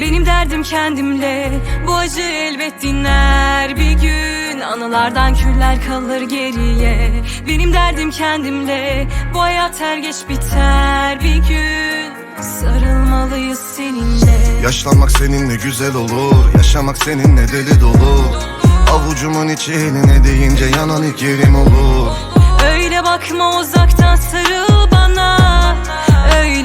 Benim derdim kendimle. Bu acı elbet dinler. Bir gün Anılardan küller kalır geriye. Benim derdim kendimle. Bu hayat her geç biter. Bir gün Sarılmalıyız seninle. Yaşlanmak seninle güzel olur. Yaşamak seninle deli dolu. Avucumun içi eline deyince yanan ilk yerim olur. Öyle bakma uzaktan sarıl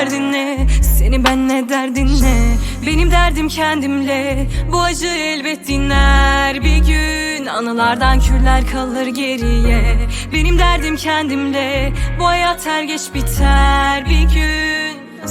derdin ne? Senin benle derdin ne? Benim derdim kendimle. Bu acı elbet dinler. Bir gün Anılardan küller kalır geriye. Benim derdim kendimle. Bu hayat her geç biter. Bir gün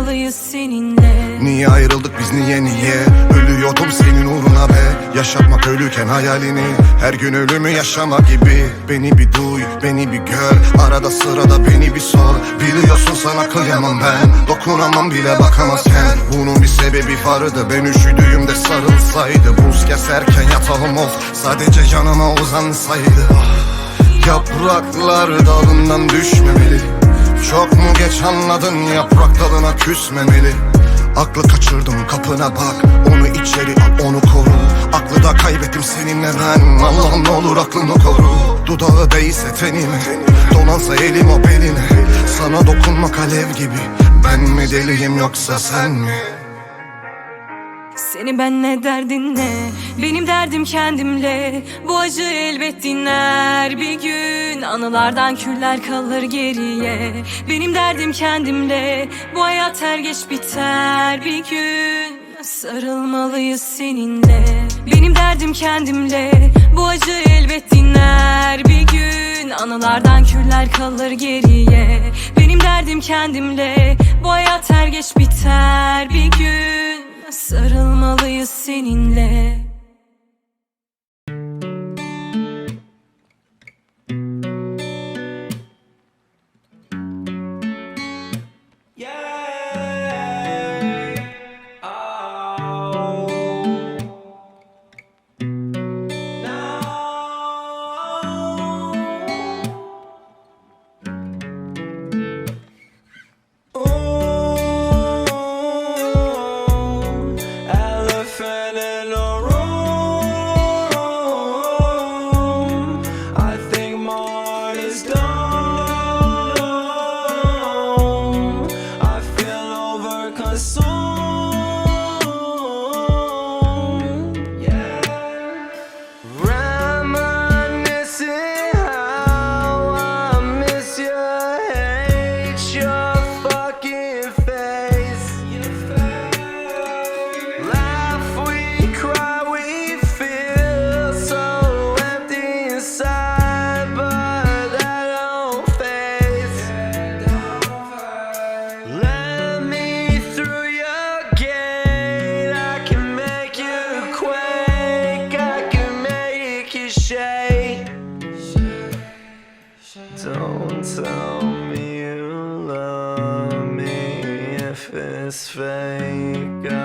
Sarılmalıyız seninle. Niye ayrıldık biz niye niye? Ölüyordum senin uğruna be. Yaşatmak ölüken hayalini. Her gün ölümü yaşamak gibi. Beni bir duy beni bir gör. Arada sırada beni bir sor. Biliyorsun sana kıyamam ben. Dokunamam bile bakamazken. Bunun bir sebebi vardı. Ben üşüdüğümde sarılsaydı. Buz keserken yatalım of. Sadece yanıma uzansaydı. Ah, Yapraklar dalından düşmemeli Çok mu geç anladın yaprak dalına küsmemeli? Aklı kaçırdım kapına bak Onu içeri al onu koru. Aklı da kaybettim seninle ben Allah'ım ne olur aklını koru. Dudağı değse tenime Donansa elim o beline. Sana dokunmak alev gibi Ben mi deliyim yoksa sen mi? Seni ben ne derdin ne? Benim derdim kendimle. Bu acı elbet dinler bir gün. Anılardan küller kalır geriye. Benim derdim kendimle. Bu hayat her geç biter bir gün. Sarılmalıyız seninle. Benim derdim kendimle. Bu acı elbet dinler bir gün. Anılardan küller kalır geriye. Benim derdim kendimle. Bu hayat her geç biter Sarılmalıyız seninle this fake.